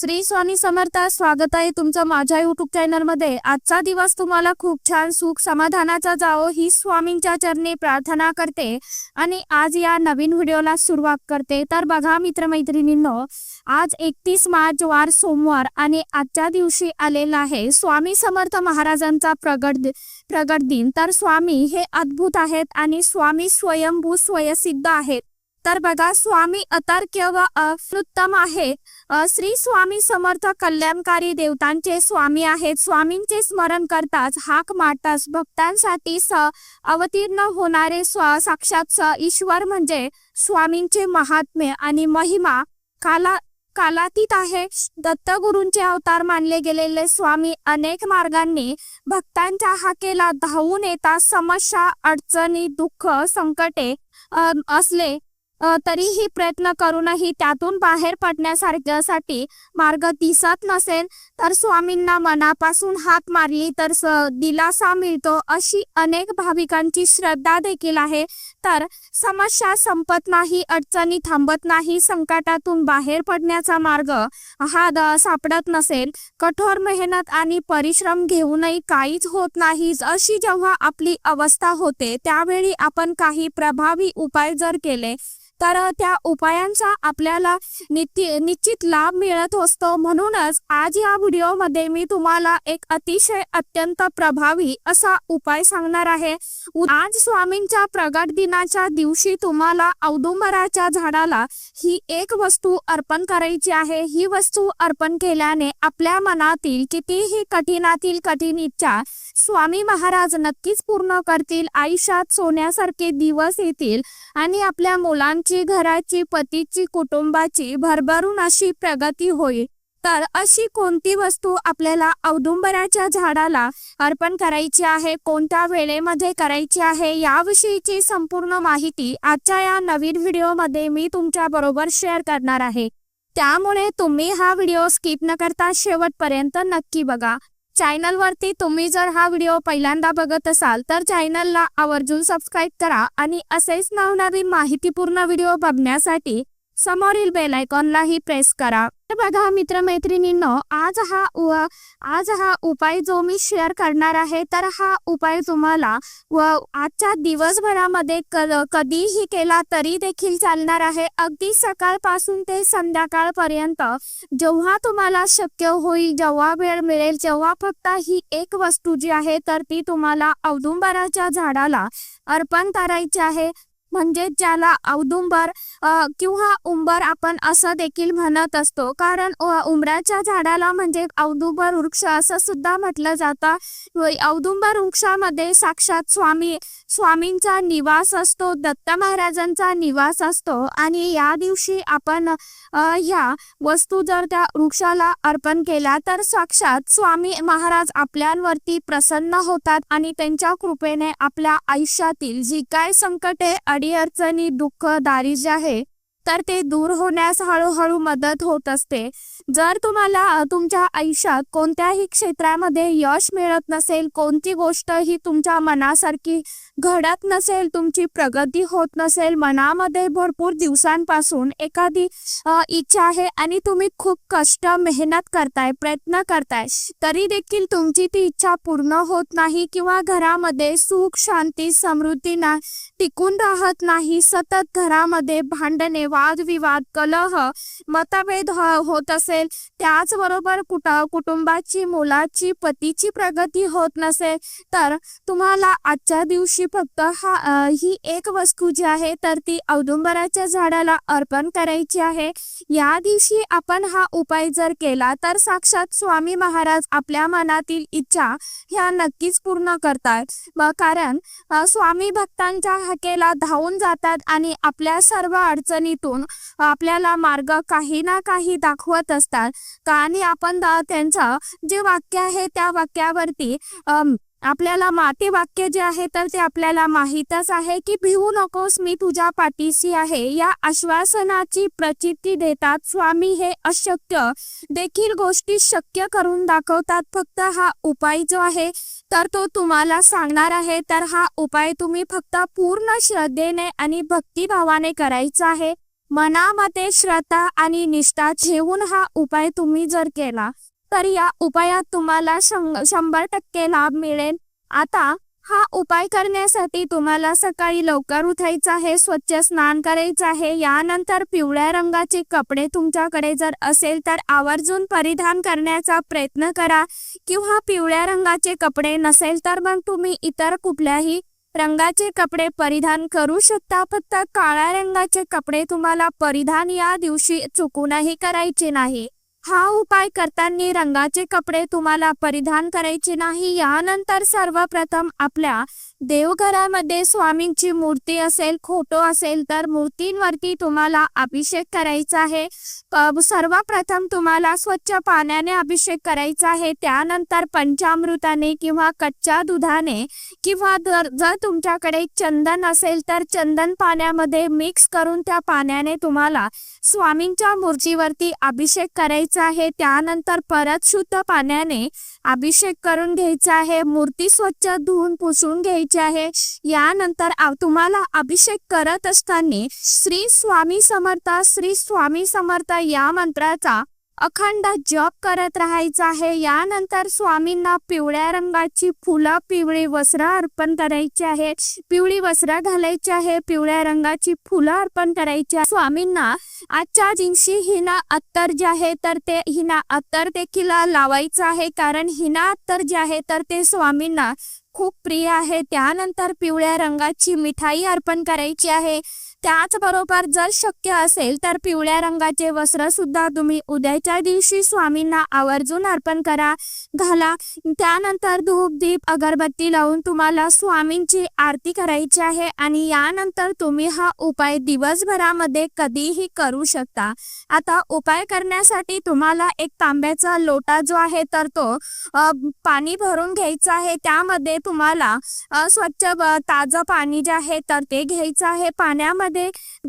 श्री स्वामी समर्थ स्वागत आहे तुमचं माझ्या युट्यूब चॅनलमध्ये आजचा दिवस तुम्हाला खूप छान सुख समाधानाचा जावो ही स्वामींच्या चरणी प्रार्थना करते. आणि आज या नवीन व्हिडिओला सुरुवात करते. तर बघा मित्रमैत्रिणींनो आज एकतीस मार्च वार सोमवार आणि आजच्या दिवशी आलेला आहे स्वामी समर्थ महाराजांचा प्रगट प्रगट दिन. तर स्वामी हे अद्भुत आहेत आणि स्वामी स्वयंभू स्वयसिद्ध आहेत. तर बघा स्वामी अतर्क्य व अफृत्तम आहेत श्री स्वामी समर्थ कल्याणकारी देवतांचे स्वामी आहेत. स्वामींचे स्मरण करताच हाक मारताच भक्तांसाठी स अवतीर्ण होणारे स्व साक्षात स ईश्वर म्हणजे स्वामींचे महात्म्य आणि महिमा. काला कालातीत आहे. दत्तगुरूंचे अवतार मानले गेलेले स्वामी अनेक मार्गांनी भक्तांच्या हाकेला धावून येतात. समस्या अडचणी दुःख संकटे असले तरीही प्रयत्न करूनही त्यातून बाहेर पडण्यासारख्यासाठी मार्ग दिसत नसेल तर स्वामींना मनापासून हात मारली तर दिलासा मिळतो अशी अनेक भाविकांची श्रद्धा देखील आहे. तर समस्या संपत नाही अडचणी थांबत नाही संकटातून बाहेर पडण्याचा मार्ग हा द- सापडत नसेल. कठोर मेहनत आणि परिश्रम घेऊनही काहीच होत नाही अशी जेव्हा आपली अवस्था होते त्यावेळी आपण काही प्रभावी उपाय जर केले तर त्या उपायांचा आपल्याला निश्चित लाभ मिळत असतो. म्हणूनच आज या व्हिडिओमध्ये मी तुम्हाला एक अतिशय अत्यंत प्रभावी असा उपाय सांगणार आहे. आज स्वामींच्या प्रगट दिनाच्या दिवशी तुम्हाला औदुंबराच्या झाडाला ही एक वस्तू अर्पण करायची आहे. ही वस्तू अर्पण केल्याने आपल्या मनातील कितीही कठीणातील कठीण इच्छा स्वामी महाराज नक्कीच पूर्ण करतील. आयुष्यात सोन्यासारखे दिवस येतील आणि आपल्या मुलांची घराची पतीची कुटुंबाची भरभरून अशी प्रगती होईल. तर अशी कोणती वस्तू आपल्याला औदुंबराच्या झाडाला अर्पण करायची आहे? कोणत्या वेळेमध्ये करायची आहे? याविषयीची संपूर्ण माहिती आजच्या या नवीन व्हिडिओमध्ये मी तुमच्या बरोबर शेअर करणार आहे. त्यामुळे तुम्ही हा व्हिडिओ स्किप न करता शेवटपर्यंत नक्की बघा. चॅनलवरती तुम्ही जर हा व्हिडिओ पहिल्यांदा बघत असाल तर चॅनलला आवर्जून सबस्क्राईब करा आणि असेच नवनवीन माहितीपूर्ण व्हिडिओ बघण्यासाठी समोरील बेल आयकॉनलाही प्रेस करा. तर बघा मित्रमैत्रिणींनो आज हा उ- आज हा उपाय जो मी शेअर करणार आहे तर हा उपाय तुम्हाला व आजच्या दिवसभरामध्ये क- कधीही केला तरी देखील चालणार आहे. अगदी सकाळपासून ते संध्याकाळपर्यंत जेव्हा तुम्हाला शक्य होईल जेव्हा वेळ मिळेल जेव्हा फक्त ही एक वस्तू जी आहे तर ती तुम्हाला औदुंबराच्या झाडाला अर्पण करायची आहे. म्हणजे ज्याला औदुंबर किंवा उंबर आपण असं देखील म्हणत असतो. कारण उंबराच्या झाडाला म्हणजे औदुंबर वृक्ष असं सुद्धा म्हटलं जातं. औदुंबर वृक्षामध्ये साक्षात स्वामी स्वामींचा निवास असतो दत्त महाराजांचा निवास असतो आणि या दिवशी आपण या वस्तू जर त्या वृक्षाला अर्पण केल्या तर साक्षात स्वामी महाराज आपल्यावरती प्रसन्न होतात आणि त्यांच्या कृपेने आपल्या आयुष्यातील जी काय संकटे अडीअडचणी दुःख दारिद्र्य आहे तर ते दूर होण्यास हळूहळू मदत होत असते. जर तुम्हाला तुमच्या आयुष्यात कोणत्याही क्षेत्रामध्ये यश मिळत नसेल कोणती गोष्ट ही तुमच्या मनासारखी घडत नसेल तुमची प्रगती होत नसेल मनामध्ये भरपूर दिवसांपासून एखादी इच्छा आहे आणि तुम्ही खूप कष्ट मेहनत करताय प्रयत्न करताय तरी देखील तुमची ती इच्छा पूर्ण होत नाही किंवा घरामध्ये सुख शांती समृद्धी ना टिकून राहत नाही सतत घरामध्ये भांडणे वादविवाद कलह मतभेद होत असेल त्याचबरोबर कुट कुटुंबाची मुलाची पतीची प्रगती होत नसेल तर तुम्हाला आजच्या दिवशी फक्त हा ही एक वस्तू जी आहे तर ती औदुंबराच्या झाडाला अर्पण करायची आहे. या दिवशी आपण हा उपाय जर केला तर साक्षात स्वामी महाराज आपल्या मनातील इच्छा ह्या नक्कीच पूर्ण करतात. कारण स्वामी भक्तांच्या हकेला धावून जातात आणि आपल्या सर्व अडचणीतून आपल्याला मार्ग काही ना काही दाखवत असतात. का आणि आपण त्यांचं जे वाक्य आहे त्या वाक्यावरती आपल्याला माते वाक्य जे आहे तर ते आपल्याला माहीतच आहे की भिवू नकोस मी तुझ्या पाठीशी आहे. या आश्वासनाची प्रचिती देतात स्वामी हे अशक्य. देखील गोष्टी शक्य करून दाखवतात. फक्त हा उपाय जो आहे तर तो तुम्हाला सांगणार आहे. तर हा उपाय तुम्ही फक्त पूर्ण श्रद्धेने आणि भक्तिभावाने करायचा आहे. मनामध्ये श्रद्धा आणि निष्ठा ठेवून हा उपाय तुम्ही जर केला तर या उपायात तुम्हाला शंभर टक्के लाभ मिळेल. आता हा उपाय करण्यासाठी तुम्हाला सकाळी लवकर उठायचं आहे स्वच्छ स्नान करायचं आहे. यानंतर पिवळ्या रंगाचे कपडे तुमच्याकडे जर असेल तर आवर्जून परिधान करण्याचा प्रयत्न करा. किंवा पिवळ्या रंगाचे कपडे नसेल तर मग तुम्ही इतर कुठल्याही रंगाचे कपडे परिधान करू शकता. फक्त काळ्या रंगाचे कपडे तुम्हाला परिधान या दिवशी चुकूनही करायचे नाही. हा उपाय करताना रंगाचे कपडे तुम्हाला परिधान करायचे नाही. यानंतर सर्वप्रथम आपल्या देवघरामध्ये स्वामींची मूर्ती असेल खोटो असेल तर मूर्तींवरती तुम्हाला अभिषेक करायचा आहे. सर्वप्रथम तुम्हाला स्वच्छ पाण्याने अभिषेक करायचा आहे. त्यानंतर पंचामृताने किंवा कच्च्या दुधाने किंवा जर जर तुमच्याकडे चंदन असेल तर चंदन पाण्यामध्ये मिक्स करून त्या पाण्याने तुम्हाला स्वामींच्या मूर्तीवरती अभिषेक करायचा आहे. त्यानंतर परत शुद्ध पाण्याने अभिषेक करून घ्यायचा आहे. मूर्ती स्वच्छ धुवून पुसून घ्यायची आहे. यानंतर तुम्हाला अभिषेक करत असताना श्री स्वामी समर्थ श्री स्वामी समर्थ या मंत्राचा अखंड जप करत राहायचा आहे. यानंतर स्वामींना पिवळ्या रंगाची फुलं पिवळी वस्त्र अर्पण करायची आहे. पिवळी वस्त्र घालायची आहे. पिवळ्या रंगाची फुलं अर्पण करायची आहे. स्वामींना आजच्या दिवशी हिना अत्तर जे आहे तर ते हिना अत्तर देखील लावायचं आहे. कारण हिना अत्तर जे आहे तर ते स्वामींना खूप प्रिय आहे. त्यानंतर पिवळ्या रंगाची मिठाई अर्पण करायची आहे. त्याचबरोबर जर शक्य असेल तर पिवळ्या रंगाचे वस्त्र सुद्धा तुम्ही उद्याच्या दिवशी स्वामींना आवर्जून अर्पण करा घाला. त्यानंतर धूप दीप अगरबत्ती लावून तुम्हाला स्वामींची आरती करायची आहे आणि यानंतर तुम्ही हा उपाय दिवसभरामध्ये कधीही करू शकता. आता उपाय करण्यासाठी तुम्हाला एक तांब्याचा लोटा जो आहे तर तो पाणी भरून घ्यायचा आहे. त्यामध्ये तुम्हाला स्वच्छ ताजं पाणी जे आहे तर ते घ्यायचं आहे. पाण्यामध्ये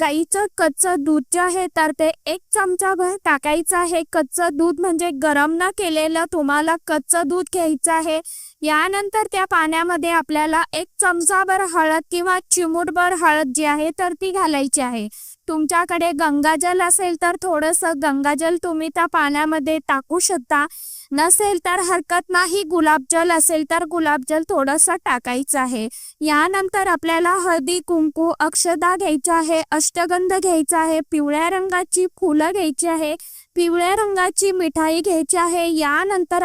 गाईचं कच्चं दूध जे आहे तर ते एक चमचाभर टाकायचं आहे. कच्चं दूध म्हणजे गरम न केलेलं तुम्हाला कच्चं दूध घ्यायचं आहे. यानंतर त्या पाण्यामध्ये आपल्याला एक चमचाभर हळद किंवा चिमूटभर हळद जी आहे तर ती घालायची आहे. तुमच्याकडे गंगाजल असेल तर थोडंसं गंगाजल तुम्ही त्या पाण्यामध्ये टाकू शकता. नसेल तर हरकत नाही. गुलाबजल असेल तर गुलाबजल थोडंसं टाकायचं आहे. यानंतर आपल्याला हळदी कुंकू अक्षदा घ्यायचा आहे अष्टगंध घ्यायचा आहे पिवळ्या रंगाची फुलं घ्यायची आहे पिवळ्या रंगाची मिठाई घ्यायची आहे. यानंतर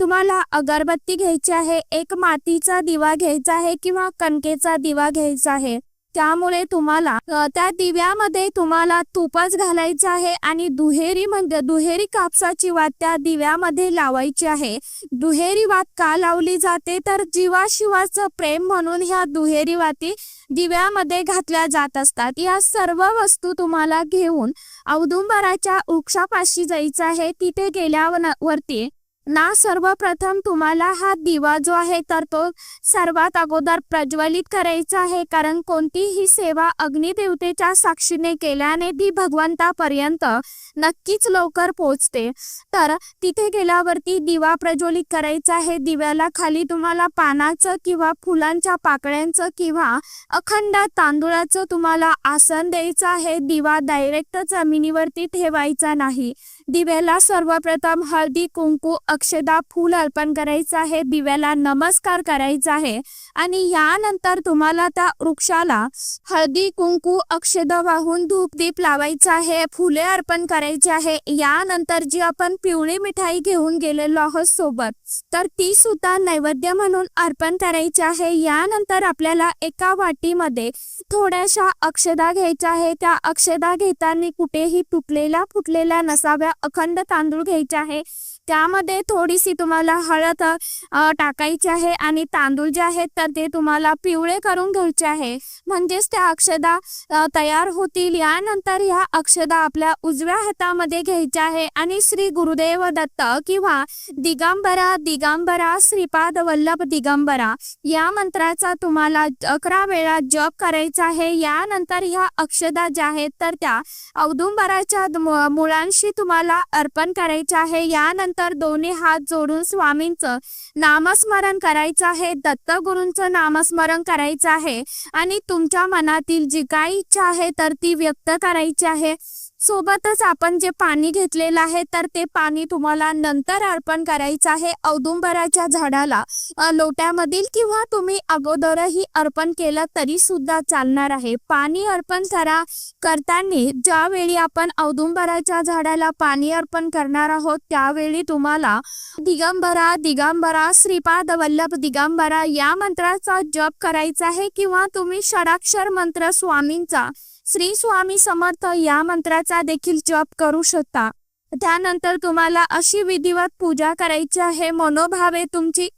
तुम्हाला अगरबत्ती घ्यायची आहे एक मातीचा दिवा घ्यायचा आहे किंवा कणकेचा दिवा घ्यायचा आहे. त्यामुळे तुम्हाला त्या दिव्यामध्ये तुम्हाला तुपच घालायचं आहे आणि दुहेरी म्हणजे दुहेरी कापसाची वात त्या दिव्यामध्ये लावायची आहे. दुहेरी वात का लावली जाते? तर जीवाशिवाचं प्रेम म्हणून ह्या दुहेरी वाती दिव्यामध्ये घातल्या जात असतात. या सर्व वस्तू तुम्हाला घेऊन औदुंबराच्या वृक्षापाशी जायचं आहे. तिथे गेल्यावर वरती ना सर्वप्रथम तुम्हाला हा दिवा जो आहे तर तो सर्वात अगोदर प्रज्वलित करायचा आहे. कारण कोणतीही सेवा अग्निदेवतेच्या साक्षीने केल्याने ती भगवंतापर्यंत नक्कीच लवकर पोहोचते. तर तिथे गेल्यावरती दिवा प्रज्वलित करायचा आहे. दिव्याला खाली तुम्हाला पानाचं किंवा फुलांच्या पाकळ्यांचं किंवा अखंड तांदूळाचं तुम्हाला आसन द्यायचं आहे. दिवा डायरेक्ट जमिनीवरती ठेवायचा नाही. दिव्याला सर्वप्रथम हळदी कुंकू अक्षदा फूल अर्पण करायचं आहे. दिव्याला नमस्कार करायचा आहे. आणि यानंतर तुम्हाला त्या वृक्षाला हळदी कुंकू अक्षदा वाहून धूप दीप लावायचं आहे फुले अर्पण करायचे आहे. यानंतर जी आपण पिवळी मिठाई घेऊन गेलेलो आहोत सोबत तर ती सुद्धा नैवेद्य म्हणून अर्पण करायची आहे. यानंतर आपल्याला एका वाटीमध्ये थोड्याशा अक्षदा घ्यायच्या आहे त्या अक्षदा घेताना कुठेही तुटलेल्या फुटलेल्या नसाव्या अखंड तांदूळ घ्यायचे आहे. त्यामध्ये थोडीशी तुम्हाला हळद टाकायची आहे आणि तांदूळ जे आहेत तर ते तुम्हाला पिवळे करून घ्यायचे आहे. म्हणजेच त्या अक्षदा तयार होतील. यानंतर ह्या अक्षदा आपल्या उजव्या हातामध्ये घ्यायच्या आहे आणि श्री गुरुदेव दत्त किंवा दिगंबरा दिगंबरा श्रीपाद वल्लभ दिगंबरा या मंत्राचा तुम्हाला अकरा वेळा जप करायचा आहे. यानंतर ह्या अक्षदा ज्या आहेत तर त्या औदुंबराच्या मुळांशी तुम्हाला अर्पण करायच्या आहे. यानंतर त्यानंतर दोन्ही हात जोडून स्वामींचं नामस्मरण करायचं आहे. दत्तगुरूंचं नामस्मरण करायचं आहे. आणि तुमच्या मनातील जी काही इच्छा आहे तर ती व्यक्त करायची आहे. सोबतच आपण जे पाणी घेतलेलं आहे तर ते पाणी तुम्हाला नंतर अर्पण करायचं आहे. औदुंबराच्या झाडाला लोट्यामधील किंवा तुम्ही अगोदरही अर्पण केलं तरी सुद्धा चालणार आहे. पाणी अर्पण करा करताना ज्यावेळी आपण औदुंबराच्या झाडाला पाणी अर्पण करणार आहोत त्यावेळी तुम्हाला दिगंबरा दिगंबरा श्रीपाद वल्लभ दिगंबरा या मंत्राचा जप करायचा आहे किंवा तुम्ही षडाक्षर मंत्र स्वामींचा श्री स्वामी समर्थ या मंत्राचा देखील जप करू शकता. त्यानंतर तुम्हाला अशी विधिवत पूजा करायची आहे. मनोभावे तुमची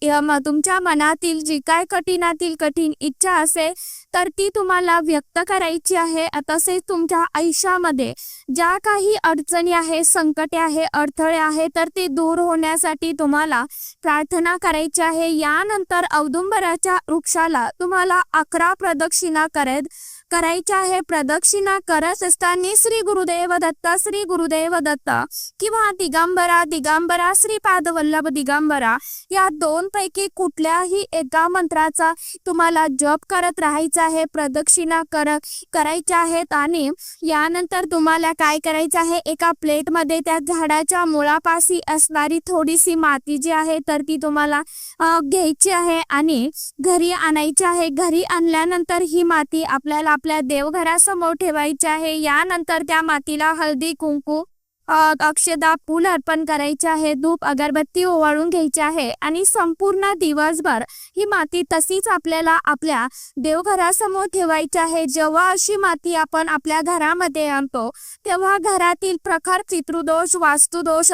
तुमच्या मनातील जी काय कठीणातील कठीण इच्छा असेल तर ती तुम्हाला व्यक्त करायची आहे. तसेच तुमच्या आयुष्यामध्ये ज्या काही अडचणी आहे संकटे आहे अडथळे आहे तर ते दूर होण्यासाठी तुम्हाला प्रार्थना करायची आहे. यानंतर औदुंबराच्या वृक्षाला तुम्हाला अकरा प्रदक्षिणा करत करायच्या आहे. प्रदक्षिणा करत असताना श्री गुरुदेव दत्त श्री गुरुदेव दत्त किंवा दिगंबरा दिगंबरा श्री पादवल्लभ दिगंबरा या दोन पैकी कुठल्याही एका मंत्राचा तुम्हाला जप करत राहायचा आहे प्रदक्षिणा कर करायच्या आहेत आणि यानंतर तुम्हाला काय करायचं आहे? एका प्लेटमध्ये त्या झाडाच्या मुळापाशी असणारी थोडीशी माती जी आहे तर ती तुम्हाला घ्यायची आहे आणि घरी आणायची आहे. घरी आणल्यानंतर ही माती आपल्याला आपल्या देवघरासमोर ठेवायचे आहे. यानंतर त्या मातीला हळदी कुंकू अक्षदा फूल अर्पण करायचे आहे धूप अगरबत्ती ओवाळून घ्यायची आहे आणि संपूर्ण दिवसभर ही माती तशीच आपल्याला आपल्या देवघरासमोर ठेवायची आहे. जेव्हा अशी माती आपण आपल्या घरामध्ये आणतो तेव्हा घरातील प्रखर पितृदोष वास्तुदोष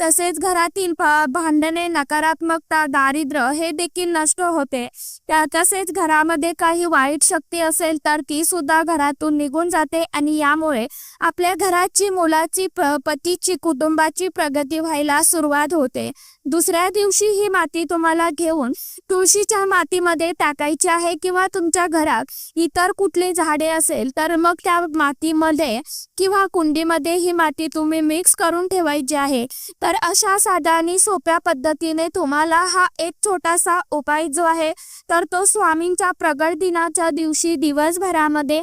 तसेच घरातील भांडणे नकारात्मकता दारिद्र्य हे देखील नष्ट होते. त्या तसेच घरामध्ये काही वाईट शक्ती असेल तर ती सुद्धा घरातून निघून जाते आणि यामुळे आपल्या घराची मुलाची प- पतीची कुटुंबाची प्रगती व्हायला सुरुवात होते. दुसऱ्या दिवशी ही माती तुम्हाला घेऊन तुळशीच्या मातीमध्ये टाकायची आहे किंवा तुमच्या घरात इतर कुठली झाडे असेल तर मग त्या मातीमध्ये किंवा कुंडीमध्ये ही माती तुम्ही मिक्स करून ठेवायची आहे. तर अशा साध्या आणि सोप्या पद्धतीने तुम्हाला हा एक छोटासा उपाय जो आहे तर तो स्वामींच्या प्रगट दिनाच्या दिवशी दिवसभरामध्ये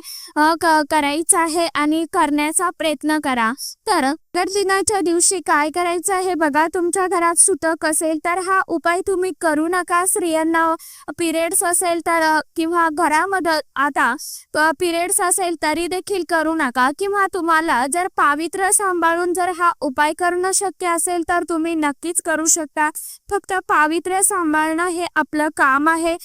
करायचा आहे आणि करण्याचा प्रयत्न करा. तर प्रगट दिनाच्या दिवशी काय करायचं आहे बघा तुमच्या घरात सुतक असेल तर हा उपाय तुम्ही करू नका. स्त्रियांना पिरियड्स असेल तर किंवा घरामध्ये आता पिरियड्स असेल तरी देखील करू नका. किंवा तुम्हाला जर पावित्र्य सांभाळून जर हा उपाय करणं शक्य असेल तर तुम्ही नक्कीच करू शकता. फक्त पावित्र्य सांभाळणं हे आपलं काम आहे.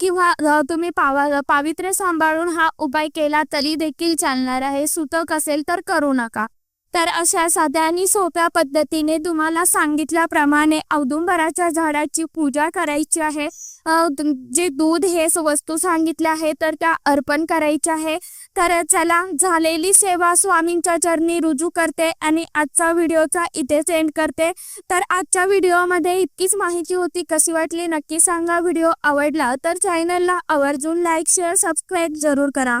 किंवा तुम्ही पावा पावित्र्य सांभाळून हा उपाय केला तरी देखील चालणार आहे. सुतक असेल तर करू नका. तर अशा साध्या आणि सोप्या पद्धतीने तुम्हाला सांगितल्याप्रमाणे औदुंबराच्या झाडाची पूजा करायची आहे. जे दूध हे वस्तू सांगितल्या आहे तर त्या अर्पण करायच्या आहे. तर चला झालेली सेवा स्वामींच्या चरणी रुजू करते आणि आजचा व्हिडिओचा इथेच एंड करते. तर आजच्या व्हिडिओमध्ये इतकीच माहिती होती. कशी वाटली नक्की सांगा. व्हिडिओ आवडला तर चॅनलला आवर्जून लाईक शेअर सबस्क्राईब जरूर करा.